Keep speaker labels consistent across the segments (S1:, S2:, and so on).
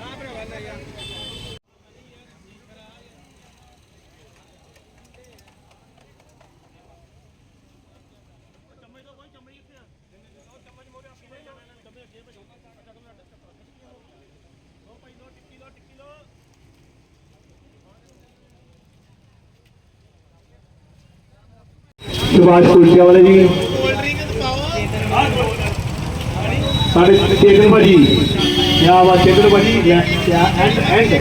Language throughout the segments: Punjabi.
S1: రాబరేవాళ్ళయ్యా ਸੁਭਾਸ਼ ਕੁਲਚਾ ਵਾਲੇ ਜੀ। ਸਾਡੇ ਚੇਤਨ ਭਾਜੀ। ਕਿਆ ਬਾਤ ਚੇਤਨ ਭਾਜੀ। ਕਿਆ ਐਂਡ ਐਂਡ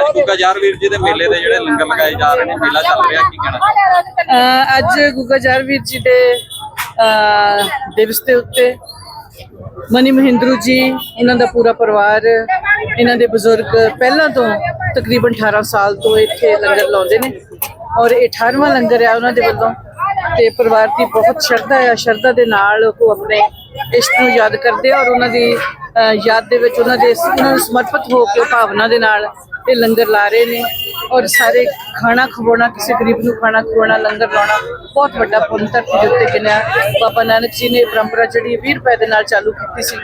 S2: ਅੱਜ ਗੁੱਗਾ ਯਾਰ ਵੀਰ ਜੀ ਦੇ ਮੇਲੇ ਦੇ ਜਿਹੜੇ ਲੰਗਰ ਲਗਾਏ ਜਾ ਰਹੇ ਨੇ, ਮੇਲਾ ਚੱਲ ਰਿਹਾ, ਕੀ ਕਹਿਣਾ
S3: ਅੱਜ ਗੁੱਗਾ ਜਰਵੀਰ ਜੀ ਦੇ ਦਿਵਸ ਦੇ ਉੱਤੇ ਮਨੀ ਮਹਿੰਦਰੂ ਜੀ, ਇਹਨਾਂ ਦਾ ਪੂਰਾ ਪਰਿਵਾਰ, ਇਹਨਾਂ ਦੇ ਬਜ਼ੁਰਗ ਪਹਿਲਾਂ ਤੋਂ ਤਕਰੀਬਨ 18 ਸਾਲ ਤੋਂ ਇੱਥੇ ਲੰਗਰ ਲਾਉਂਦੇ ਨੇ ਔਰ ਇਹ 18ਵਾਂ ਲੰਗਰ ਹੈ ਉਹਨਾਂ ਦੇ ਵੱਲੋਂ ਤੇ ਪਰਿਵਾਰ ਦੀ ਬਹੁਤ ਸ਼ਰਧਾ ਹੈ ਸ਼ਰਧਾ ਦੇ ਨਾਲ ਉਹ ਆਪਣੇ ਇਸ਼ਟ ਨੂੰ ਯਾਦ ਕਰਦੇ ਔਰ ਉਹਨਾਂ ਦੀ, ਅਹ, ਯਾਦ ਦੇ ਵਿੱਚ ਉਹਨਾਂ ਦੇ ਉਹਨਾਂ ਨੂੰ ਸਮਰਪਿਤ ਹੋ ਕੇ ਉਹ ਭਾਵਨਾ ਦੇ ਨਾਲ ਇਹ ਲੰਗਰ ਲਾ ਰਹੇ ਨੇ ਔਰ ਸਾਰੇ ਖਾਣਾ ਖਵਾਉਣਾ, ਕਿਸੇ ਗਰੀਬ ਨੂੰ ਖਾਣਾ ਖਵਾਉਣਾ, ਲੰਗਰ ਲਾਉਣਾ ਬਹੁਤ ਵੱਡਾ ਪੁੰਨ ਧਰਤੀ ਦੇ ਉੱਤੇ ਗਿਣਿਆ। ਬਾਬਾ ਨਾਨਕ ਜੀ ਨੇ ਇਹ ਪਰੰਪਰਾ ਜਿਹੜੀ 20 ਰੁਪਏ ਦੇ ਨਾਲ ਚਾਲੂ ਕੀਤੀ ਸੀ,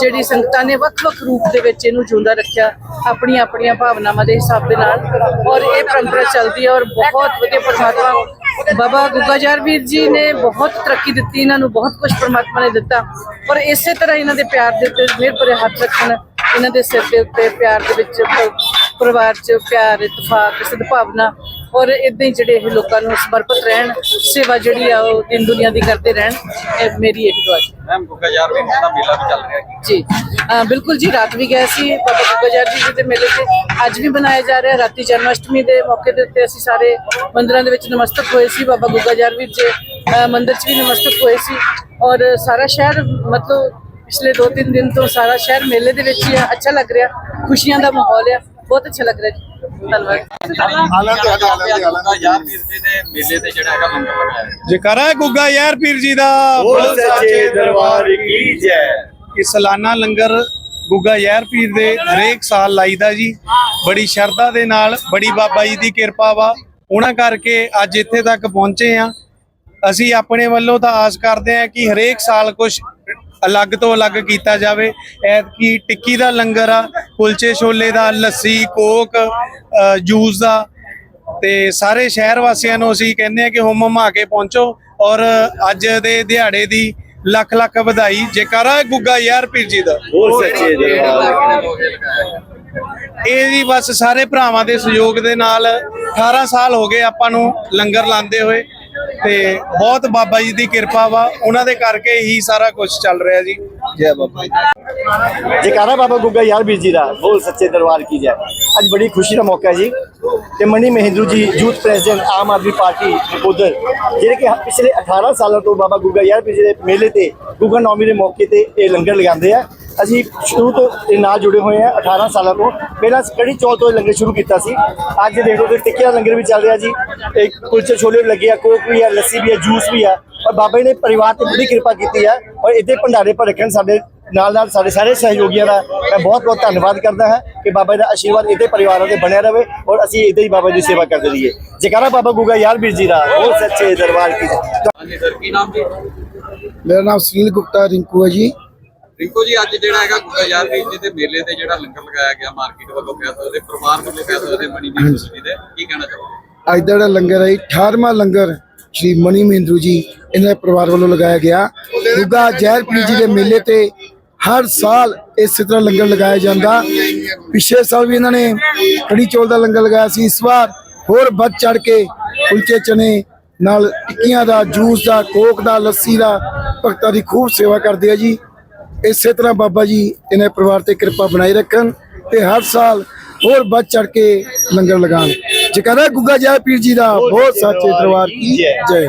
S3: ਜਿਹੜੀ ਸੰਗਤਾਂ ਨੇ ਵੱਖ-ਵੱਖ ਰੂਪ ਦੇ ਵਿੱਚ ਇਹਨੂੰ ਜਿਉਂਦਾ ਰੱਖਿਆ ਆਪਣੀਆਂ ਆਪਣੀਆਂ ਭਾਵਨਾਵਾਂ ਦੇ ਹਿਸਾਬ ਦੇ ਨਾਲ। ਔਰ ਇਹ ਪਰੰਪਰਾ ਚੱਲਦੀ ਹੈ ਔਰ ਬਹੁਤ ਵਧੀਆ ਪਰਮਾਤਮਾ ਬਾਬਾ ਗੁੱਗਾਜਾਰ ਵੀਰ ਜੀ ਨੇ ਬਹੁਤ ਤਰੱਕੀ ਦਿੱਤੀ, ਇਹਨਾਂ ਨੂੰ ਬਹੁਤ ਕੁਝ ਪਰਮਾਤਮਾ ਨੇ ਦਿੱਤਾ। ਔਰ ਇਸੇ ਤਰ੍ਹਾਂ ਇਹਨਾਂ ਦੇ ਪਿਆਰ ਦੇ ਉੱਤੇ ਮਿਹਰ ਭਰੇ ਹੱਥ ਰੱਖਣ, ਇਹਨਾਂ ਦੇ ਸਿਰ ਦੇ ਉੱਤੇ ਪਿਆਰ ਦੇ ਵਿੱਚ ਪਰਿਵਾਰ 'ਚ ਪਿਆਰ ਇਤਫਾਕ ਸਦਭਾਵਨਾ ਔਰ ਇਦਾਂ ਹੀ ਜਿਹੜੇ ਇਹ ਲੋਕਾਂ ਨੂੰ ਸਮਰਪਿਤ ਰਹਿਣ ਸੇਵਾ ਜਿਹੜੀ ਆ ਉਹ ਦਿਨ ਦੁਨੀਆ ਦੀ ਕਰਦੇ ਰਹਿਣ ਇਹ ਮੇਰੀ ਇਹ ਦੁਆ ਹੈ
S2: ਮੈਮ ਗੁੱਗਾ ਯਾਰ ਵੀਰ ਜੀ ਦਾ ਮੇਲਾ ਵੀ ਚੱਲ ਰਿਹਾ
S3: ਜੀ। ਬਿਲਕੁਲ ਜੀ ਰਾਤ ਵੀ ਗਏ ਸੀ ਬਾਬਾ ਗੁੱਗਾਜਾਰ ਜੀ ਦੇ ਮੇਲੇ ਤੇ ਅੱਜ ਵੀ ਮਨਾਇਆ ਜਾ ਰਿਹਾ ਰਾਤੀ ਜਨਮ ਅਸ਼ਟਮੀ ਦੇ ਮੌਕੇ ਦੇ ਉੱਤੇ ਅਸੀਂ ਸਾਰੇ ਮੰਦਿਰਾਂ ਦੇ ਵਿੱਚ ਨਮਸਤਕ ਹੋਏ ਸੀ ਬਾਬਾ ਗੁੱਗਾਜਾਰ ਵੀ ਜੀ ਮੰਦਿਰ 'ਚ ਵੀ ਨਮਸਤਕ ਹੋਏ ਸੀ ਔਰ ਸਾਰਾ ਸ਼ਹਿਰ ਮਤਲਬ ਪਿਛਲੇ 2-3 ਦਿਨ ਤੋਂ ਸਾਰਾ ਸ਼ਹਿਰ ਮੇਲੇ ਦੇ ਵਿੱਚ ਹੀ ਆ ਅੱਛਾ ਲੱਗ ਰਿਹਾ ਖੁਸ਼ੀਆਂ ਦਾ ਮਾਹੌਲ ਆ। ਬਹੁਤ ਅੱਛਾ ਲੱਗ ਰਿਹਾ ਜੀ। ਧੰਨਵਾਦ।
S2: ਗੁੱਗਾ ਯਾਰ ਵੀਰ ਜੀ ਦੇ ਮੇਲੇ ਤੇ ਜਿਹੜਾ ਹੈਗਾ ਲੰਗਰ ਲਗਾਇਆ
S4: ਜਕਾਰਾ ਗੁੱਗਾ ਯਾਰ ਪੀਰ ਜੀ ਦਾ।
S1: ਬੋਲ ਸੱਚੇ ਦਰਬਾਰ ਕੀ ਜੈ।
S4: ਇਹ ਸਾਲਾਨਾ ਲੰਗਰ ਗੁੱਗਾ ਯਾਰ ਪੀਰ ਦੇ ਹਰੇਕ ਸਾਲ ਲਾਈਦਾ ਜੀ। ਬੜੀ ਸ਼ਰਧਾ ਦੇ ਨਾਲ ਬੜੀ ਬਾਬਾ ਜੀ ਦੀ ਕਿਰਪਾ ਵਾ। ਉਹਨਾਂ ਕਰਕੇ ਅੱਜ ਇੱਥੇ ਤੱਕ ਪਹੁੰਚੇ ਆ ਅਸੀਂ ਆਪਣੇ ਵੱਲੋਂ ਤਾਂ ਆਸ ਕਰਦੇ ਆ ਕਿ ਹਰੇਕ ਸਾਲ ਕੁਝ ਅਲੱਗ ਤੋਂ ਅਲੱਗ ਕੀਤਾ ਜਾਵੇ। ਐਤਕੀ ਟਿੱਕੀ ਦਾ ਲੰਗਰ ਆ ਕੁਲਚੇ ਛੋਲੇ ਦਾ ਲੱਸੀ ਕੋਕ ਜੂਸ ਦਾ। ਤੇ ਸਾਰੇ ਸ਼ਹਿਰ ਵਾਸੀਆਂ ਨੂੰ ਅਸੀਂ ਕਹਿੰਦੇ ਆ ਕਿ ਹੁਮ ਹੁਮਾ ਕੇ ਪਹੁੰਚੋ ਔਰ ਅੱਜ ਦੇ ਦਿਹਾੜੇ ਦੀ ਲੱਖ ਲੱਖ ਵਧਾਈ। ਜੇਕਰ ਗੁੱਗਾ ਯਾਰ ਪੀਰ ਜੀ ਦਾ।
S1: ਬੋਲ ਸੱਚੇ ਦਰਬਾਰ
S4: ਇਹ ਜੀ ਬਸ ਸਾਰੇ ਭਰਾਵਾਂ ਦੇ ਸਹਿਯੋਗ ਦੇ ਨਾਲ 18 ਸਾਲ ਹੋ ਗਏ ਆਪਾਂ ਨੂੰ ਲੰਗਰ ਲਾਉਂਦੇ ਹੋਏ। ਤੇ ਬਹੁਤ ਬਾਬਾ ਜੀ ਦੀ ਕਿਰਪਾ ਵਾ, ਉਹਨਾਂ ਦੇ ਕਰਕੇ ਹੀ ਸਾਰਾ ਕੁਝ ਚੱਲ ਰਿਹਾ ਜੀ। ਜੈ ਬਾਬਾ ਜੀ।
S5: ਜੈਕਾਰਾ ਬਾਬਾ ਗੁੱਗਾ ਯਾਰ ਵੀਰ ਜੀ ਦਾ, ਬੋਲ ਸੱਚੇ ਦਰਬਾਰ ਕੀ ਜੈ। ਅੱਜ ਬੜੀ ਖੁਸ਼ੀ ਦਾ ਮੌਕਾ ਹੈ ਜੀ। ਤੇ Mani Mahindru ji, youth president, Aam Aadmi party Nakodar ਜਿਹੜੇ ਕਿ ਪਿਛਲੇ 18 ਸਾਲਾਂ ਤੋਂ ਬਾਬਾ ਗੁੱਗਾ ਯਾਰ ਵੀਰ ਜੀ ਦੇ ਮੇਲੇ ਤੇ ਗੁੱਗਾ ਨੌਮੀ ਦੇ ਮੌਕੇ ਤੇ ਇਹ ਲੰਗਰ ਲਗਾਉਂਦੇ ਆ। ਅਸੀਂ ਸ਼ੁਰੂ ਤੋਂ ਇਹ ਨਾਲ ਜੁੜੇ ਹੋਏ ਆ 18 ਸਾਲਾਂ ਤੋਂ। ਪਹਿਲਾਂ ਕੜੀ ਚੌਲ ਤੋਂ ਇਹ ਲੰਗਰ ਸ਼ੁਰੂ ਕੀਤਾ ਸੀ। ਅੱਜ ਦੇਖ ਕਿ ਟਿੱਕੇ ਦਾ ਲੰਗਰ ਵੀ ਚੱਲ ਰਿਹਾ ਜੀ। ਇੱਕ ਕੁਲਚੇ ਛੋਲੇ ਵੀ ਲੱਗੇ ਆ ਕੋਕ ਵੀ ਆ ਲੱਸੀ ਵੀ ਆ ਜੂਸ ਵੀ ਆ। ਔਰ ਬਾਬਾ ਜੀ ਨੇ ਪਰਿਵਾਰ ਤੇ ਬੜੀ ਕਿਰਪਾ ਕੀਤੀ ਆ। ਔਰ ਇੱਥੇ ਭੰਡਾਰੇ ਭਰ ਰੱਖਣ ਸਾਡੇ ਨਾਲ ਨਾਲ ਸਾਡੇ ਸਾਰੇ ਸਹਿਯੋਗੀਆਂ ਦਾ ਮੈਂ ਬਹੁਤ ਬਹੁਤ ਧੰਨਵਾਦ ਕਰਦਾ ਹਾਂ ਕਿ ਬਾਬਾ ਜੀ ਦਾ ਆਸ਼ੀਰਵਾਦ ਇਹਦੇ ਪਰਿਵਾਰਾਂ ਤੇ ਬਣਿਆ ਰਹੇ ਔਰ ਅਸੀਂ ਇਦਾਂ ਹੀ ਬਾਬਾ ਜੀ ਦੀ ਸੇਵਾ ਕਰਦੇ ਰਹੀਏ। ਜੈਕਾਰਾ ਬਾਬਾ ਗੁੱਗਾ ਯਾਰ ਵੀਰ ਜੀ ਦਾ ਬਹੁਤ ਸੱਚੇ ਦਰਬਾਰ ਕੀ ਜੈ।
S2: ਹਾਂਜੀ ਸਰ ਕੀ ਨਾਮ ਜੀ?
S6: ਮੇਰਾ ਨਾਮ ਸੁਨੀਲ ਗੁਪਤਾ ਰਿੰਕੂ ਹੈ ਜੀ।
S2: ਰਿੰਕੂ ਜੀ ਅੱਜ ਜਿਹੜਾ ਹੈਗਾ ਵੀਰ ਜੀ ਦੇ ਮੇਲੇ ਤੇ ਜਿਹੜਾ ਲੰਗਰ ਲਗਾਇਆ ਗਿਆ ਮਾਰਕੀਟ ਵੱਲੋਂ ਕਹਿ ਸਕਦੇ ਪਰਿਵਾਰ ਵੱਲੋਂ ਕਹਿ ਸਕਦੇ ਮਣੀ ਦੀ ਖੁਸ਼ੀ ਦੇ ਕੀ ਕਹਿਣਾ ਚਾਹੋਗੇ?
S6: ਅੱਜ ਦਾ ਜਿਹੜਾ ਲੰਗਰ ਹੈ 18ਵਾਂ ਲੰਗਰ ਸ਼੍ਰੀ ਮਨੀ ਮਹਿੰਦਰੂ ਜੀ ਇਹਨਾਂ ਦੇ ਪਰਿਵਾਰ ਵੱਲੋਂ ਲਗਾਇਆ ਗਿਆ। ਗੁੱਗਾ ਜ਼ਹਿਰ ਪੀਰ ਜੀ ਦੇ ਮੇਲੇ ਤੇ ਹਰ ਸਾਲ ਇਸੇ ਤਰ੍ਹਾਂ ਲੰਗਰ ਲਗਾਇਆ ਜਾਂਦਾ। ਪਿਛਲੇ ਸਾਲ ਵੀ ਇਹਨਾਂ ਨੇ ਕੜੀ ਚੌਲ ਦਾ ਲੰਗਰ ਲਗਾਇਆ ਸੀ। ਇਸ ਵਾਰ ਹੋਰ ਵੱਧ ਚੜ ਕੇ ਕੁਲਚੇ ਚਨੇ ਨਾਲ ਟਿੱਕੀਆਂ ਦਾ ਜੂਸ ਦਾ ਕੋਕ ਦਾ ਲੱਸੀ ਦਾ ਭਗਤਾਂ ਦੀ ਖੂਬ ਸੇਵਾ ਕਰਦੇ ਆ ਜੀ। ਇਸੇ ਤਰ੍ਹਾਂ ਬਾਬਾ ਜੀ ਇਹਨਾਂ ਪਰਿਵਾਰ ਤੇ ਕਿਰਪਾ ਬਣਾਈ ਰੱਖਣ ਤੇ ਹਰ ਸਾਲ ਹੋਰ ਵੱਧ ਚੜ ਕੇ ਲੰਗਰ ਲਗਾਉਣ। ਜੇਕਰ ਗੁੱਗਾ ਜੈ ਪੀਰ ਜੀ ਦਾ। ਬਹੁਤ ਸੱਚੇ ਦਰਬਾਰ ਕੀ ਜੈ।